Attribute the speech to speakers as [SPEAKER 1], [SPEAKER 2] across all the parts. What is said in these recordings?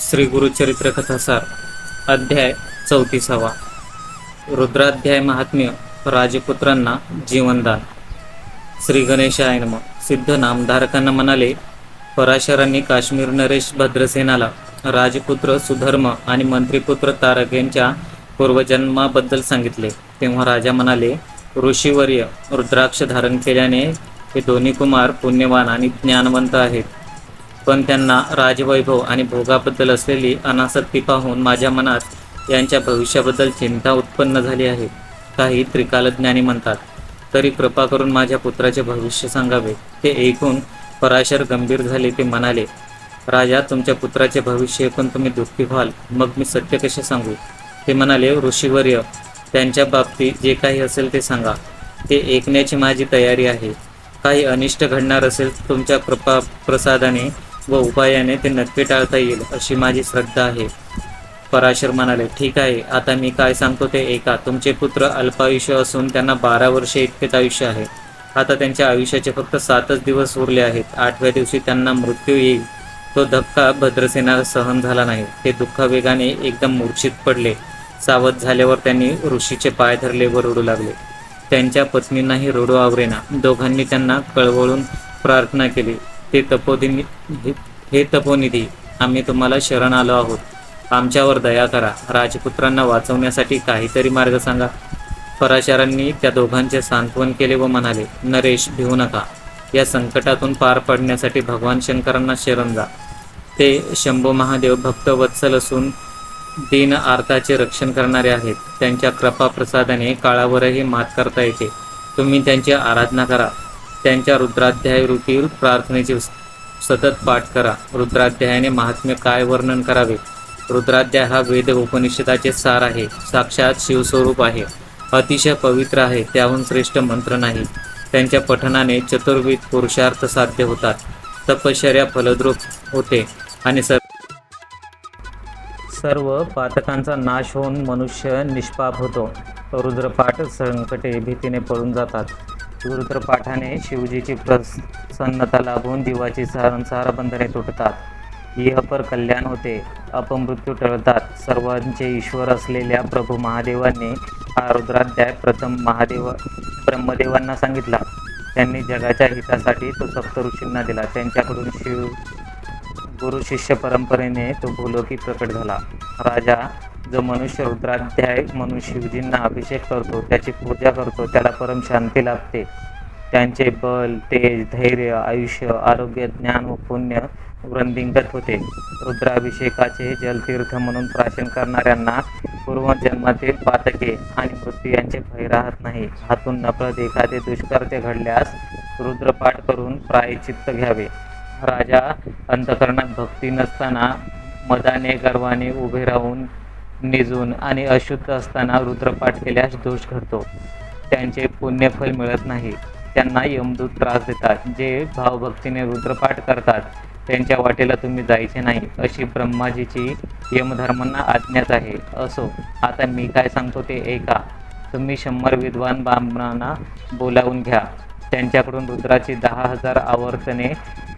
[SPEAKER 1] श्री गुरुचरित्र कथासार अध्याय चौतीसावा. रुद्राध्याय महात्म्य राजपुत्रांना जीवनदान. श्री गणेशाय नम. सिद्ध नामधारकांना म्हणाले पराशरांनी काश्मीर नरेश भद्रसेनाला राजपुत्र सुधर्म आणि मंत्रीपुत्र तारक यांच्या पूर्वजन्माबद्दल सांगितले. तेव्हा राजा म्हणाले ऋषीवर्य रुद्राक्ष धारण केल्याने हे दोन्ही कुमार पुण्यवान आणि ज्ञानवंत आहेत. पण त्यांना राजवैभव आणि भोगाबद्दल असलेली अनासक्ती पाहून माझ्या मनात यांच्या भविष्याबद्दल चिंता उत्पन्न झाली आहे. काही त्रिकालज्ञानी म्हणतात तरी कृपा करून माझ्या पुत्राचे भविष्य सांगावे. ते ऐकून पराशर गंभीर झाले. ते म्हणाले राजा तुमच्या पुत्राचे भविष्य ऐकून तुम्ही दुःखी व्हाल. मग मी सत्य कसे सांगू? ते म्हणाले ऋषीवर्य त्यांच्या बाबतीत जे काही असेल ते सांगा. ते ऐकण्याची माझी तयारी आहे. काही अनिष्ट घडणार असेल तुमच्या कृपा प्रसादाने व उपायाने ते नक्की टाळता येईल अशी माझी श्रद्धा आहे. पराशर म्हणाले ठीक आहे आता मी काय सांगतो ते ऐका. तुमचे पुत्र अल्पायुष्य असून त्यांना बारा वर्षे इतकेच आयुष्य आहे. आता त्यांच्या आयुष्याचे फक्त सातच दिवस उरले आहेत. आठव्या दिवशी त्यांना मृत्यू येईल. तो धक्का भद्रसेना सहन झाला नाही. ते दुःखवेगाने एकदम मूर्छित पडले. सावध झाल्यावर त्यांनी ऋषीचे पाय धरले व रडू लागले. त्यांच्या पत्नींनाही रडू आवरेना. दोघांनी त्यांना कळवळून प्रार्थना केली. ते तपोदिनी हे- तपोनिधी आम्ही तुम्हाला शरण आलो आहोत. आमच्यावर दया करा. राजपुत्रांना वाचवण्यासाठी काहीतरी मार्ग सांगा. पराशरांनी त्या दोघांचे सांत्वन केले व म्हणाले नरेश भिवू नका. या संकटातून पार पडण्यासाठी भगवान शंकरांना शरण जा. ते शंभू महादेव भक्त वत्सल असून दीन आर्ताचे रक्षण करणारे आहेत. त्यांच्या कृपा प्रसादाने काळावरही मात करता येते. तुम्ही त्यांची आराधना करा. त्यांच्या रुद्राध्याय रूपील प्रार्थनेचे सतत पाठ करा. रुद्राध्यायाने महात्म्य काय वर्णन करावे? रुद्राध्याय हा वेद उपनिषदाचे सार आहे. साक्षात शिवस्वरूप आहे. अतिशय पवित्र आहे. त्याहून श्रेष्ठ मंत्र नाही. त्यांच्या पठनाने चतुर्विध पुरुषार्थ साध्य होतात. तपश्चर्या फलद्रूप होते आणि सर्व सर्व पातकांचा नाश होऊन मनुष्य निष्पाप होतो. रुद्रपाठ संकटे भीतीने पळून जातात. रुद्रपाठाने शिवजीची प्रसन्नता लाभून दिवाची सारंसार बंधने तुटतात. इहपर कल्याण होते. अपमृत्यू टळतात. सर्वांचे ईश्वर असलेल्या प्रभू महादेवांनी हा रुद्राध्याय प्रथम महादेव ब्रह्मदेवांना सांगितला. त्यांनी जगाच्या हितासाठी तो सप्त ऋषींना दिला. त्यांच्याकडून शिव गुरु शिष्य परंपरेने तो भूलोकी प्रकट झाला. राजा जो मनुष्य रुद्राध्याय म्हणून शिवजींना अभिषेक करतो त्याची पूजा करतो त्याला परम शांती लाभते. त्यांचे बल तेज धैर्य आयुष्य आरोग्य ज्ञान व पुण्य वृंदिंगत होते. रुद्राभिषेकाचे जलतीर्थ म्हणून प्राशन करणाऱ्यांना पूर्वजन्मातील पातके आणि मृत्यू यांचे भय राहत नाही. हातून नकळत एखादे दुष्कर्त्य घडल्यास रुद्रपाठ करून प्रायचित्त घ्यावे. राजा अंतकरणात भक्ती नसताना मदाने गर्वाने उभे राहून निजून आणि अशुद्ध असताना रुद्रपाठ केल्यास दोष घडतो. त्यांचे पुण्यफल मिळत नाही. त्यांना यमदूत त्रास देतात जे भावभक्तीने रुद्रपाठ करतात. त्यांच्या वाटेला तुम्ही जायचे नाही अशी ब्रह्माजीची यमधर्मांना आज्ञाच आहे. असो आता मी काय सांगतो ते ऐका. तुम्ही शंभर विद्वान ब्राह्मणांना बोलावून घ्या. त्यांच्याकडून रुद्राची दहा हजार आवर्तने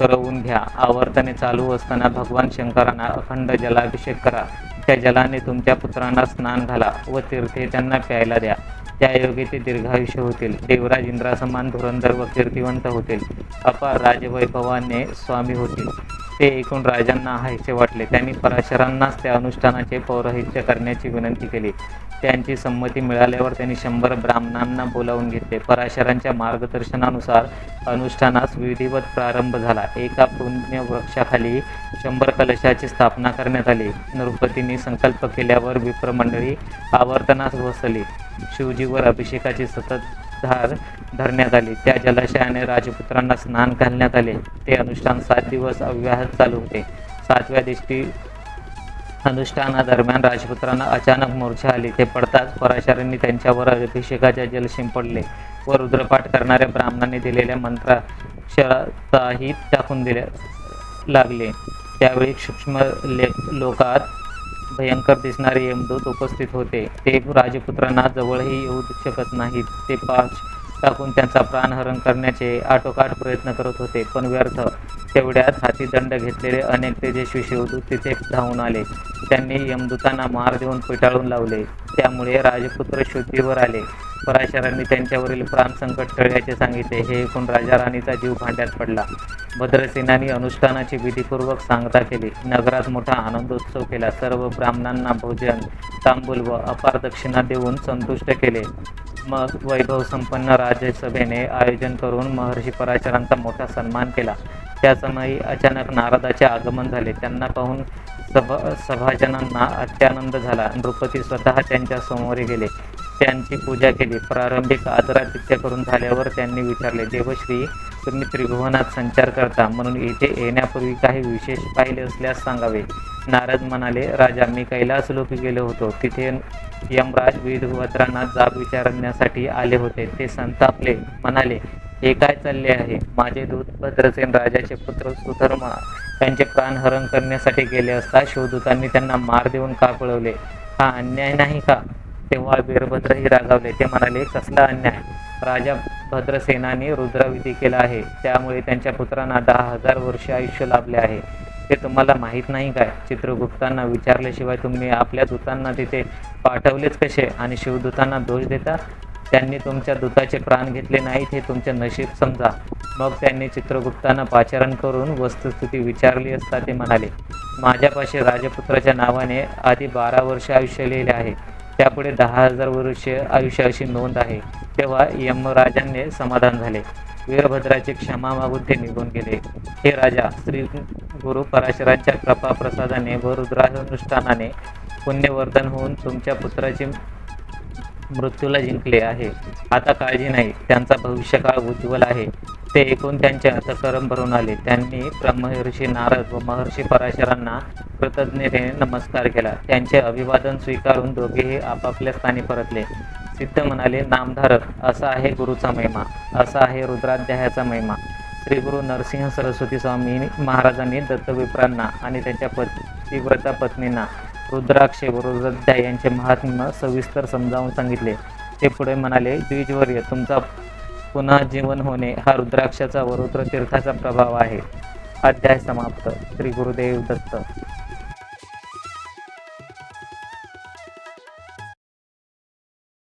[SPEAKER 1] करवून घ्या. आवर्तने चालू असताना भगवान शंकरांना अखंड जलाभिषेक करा. त्या जलाने तुमच्या पुत्रांना स्नान घाला व तीर्थे त्यांना प्यायला द्या. त्या योगे ते दीर्घायुष्य होतील. देवराज इंद्रासमान धुरंधर व कीर्तिवंत होतील. अपार राजवैभवाने स्वामी होतील. ते ऐकून राजांना हायसे वाटले. त्यांनी पराशरांनाच त्या अनुष्ठानाचे पौरोहित्य करण्याची विनंती केली. त्यांची संमती मिळाल्यावर त्यांनी शंभर ब्राह्मणांना बोलावून घेतले. पराशरांच्या मार्गदर्शनानुसार अनुष्ठानास विधिवत प्रारंभ झाला. एका पुण्य वृक्षाखाली शंभर कलशाची स्थापना करण्यात आली. नृपतींनी संकल्प केल्यावर विप्रमंडळी आवर्तनास बसली. शिवजीवर अभिषेकाची सतत धार धरण्यात आली. त्या जलाशयाने राजपुत्रांना स्नान घालण्यात आले. ते अनुष्ठान सात दिवस अव्याहत चालू होते. सातव्या दिवशी अनुष्ठानादरम्यान राजपुत्रांना अचानक मूर्छा आली. ते पडताच पराशरांनी त्यांच्यावर अभिषेकाचे जल शिंपडले व रुद्रपाठ करणाऱ्या ब्राह्मणांनी दिलेल्या मंत्राक्षराचाही टाकून दिल्या लागले. त्यावेळी सूक्ष्म ले लोकात भयंकर दिसणारे यमदूत उपस्थित होते. ते राजपुत्रांना जवळही येऊ शकत नाहीत. ते पाच टाकून त्यांचा प्राणहरण करण्याचे आटोकाट प्रयत्न करत होते पण व्यर्थ. तेवढ्यात हाती दंड घेतलेले अनेक तेजस्वी शिवदूत तिथे धावून आले. त्यांनी यमदूतांना मार देऊन पिटाळून लावले. त्यामुळे राजपुत्र शुद्धीवर आले. पराशरांनी त्यांच्यावरील प्राण संकट टळल्याचे सांगितले. हे ऐकून राजा राणीचा जीव भांड्यात पडला. भद्रसेनानी अनुष्ठानाची विधीपूर्वक सांगता केली. नगरात मोठा आनंदोत्सव केला. सर्व ब्राह्मणांना भोजन तांबूल व अपार दक्षिणा देऊन संतुष्ट केले. मग वैभव संपन्न राज्यसभेने आयोजन करून महर्षी पराशरांचा मोठा सन्मान केला. त्या समयी अचानक नारदाचे आगमन झाले. त्यांना पाहून सभा सभाजनांना अत्यानंद झाला. नृपती स्वतः त्यांच्यासमोर गेले. त्यांची पूजा केली. प्रारंभिक आदरातिथ्य करून झाल्यावर त्यांनी विचारले देवश्री तुम्ही त्रिभुवनात संचार करता. म्हणून येथे येण्यापूर्वी काही विशेष पाहिले असल्यास सांगावे. नारद म्हणाले राजा मी कैलास लोकी गेलो होतो. तिथे यमराज वीरभद्रांना जाब विचारण्यासाठी आले होते. ते संतापले. म्हणाले हे काय चालले आहे? माझे दूत भद्रसेन राजाचे पुत्र सुधर्मा त्यांचे प्राण हरण करण्यासाठी गेले असता शिवदूतांनी त्यांना मार देऊन का पळवले? हा अन्याय नाही का? तेव्हा वीरभद्रही रागावले. ते म्हणाले कसला अन्याय? राजा भद्रसेनाने रुद्राविधी केला आहे. त्यामुळे त्यांच्या पुत्रांना दहा हजार वर्ष आयुष्य लाभले आहे. ते तुम्हाला माहीत नाही काय चित्रगुप्तांना विचारल्याशिवाय तुम्ही आपल्या दूतांना तिथे पाठवलेच कसे? आणि शिवदूतांना दोष देता? त्यांनी तुमच्या दूताचे प्राण घेतले नाहीत हे तुमचे नशीब समजा. मग त्यांनी चित्रगुप्तांना पाचारण करून वस्तुस्थिती विचारली असता ते म्हणाले माझ्यापाशी राजपुत्राच्या नावाने आधी बारा वर्ष आयुष्य लिहिले आहे. त्यापुढे दहा हजार वर्ष आयुष्य अशी नोंद आहे. तेव्हा यमराजांनी समाधान झाले. वीरभद्राची क्षमा मागून ते निघून गेले. हे राजा श्री गुरु पराशरांच्या कृपा प्रसादाने व रुद्रानुष्ठानाने पुण्यवर्धन होऊन तुमच्या पुत्राची मृत्यूला जिंकले आहे. आता काळजी नाही. त्यांचा भविष्यकाळ उज्ज्वल आहे. ते ऐकून त्यांचे अंतकरण भरून आले. त्यांनी ब्रह्मर्षी नारद व महर्षी पराशरांना कृतज्ञतेने नमस्कार केला. त्यांचे अभिवादन स्वीकारून दोघेही आपापल्या स्थानी परतले. सिद्ध म्हणाले नामधारक असा आहे गुरुचा महिमा. असा आहे रुद्राध्यायाचा महिमा. श्री गुरु नरसिंह सरस्वती स्वामी महाराजांनी दत्तविप्रांना आणि त्यांच्या पतिव्रता पत्नींना रुद्राक्ष व रुद्राध्याय यांचे महात्म्य सविस्तर समजावून सांगितले. ते पुढे म्हणाले द्विजवर्य तुमचा पुन्हा जीवन होणे हा रुद्राक्षाचा व रुद्रतीर्थाचा प्रभाव आहे. अध्याय समाप्त. श्री गुरुदेव दत्त.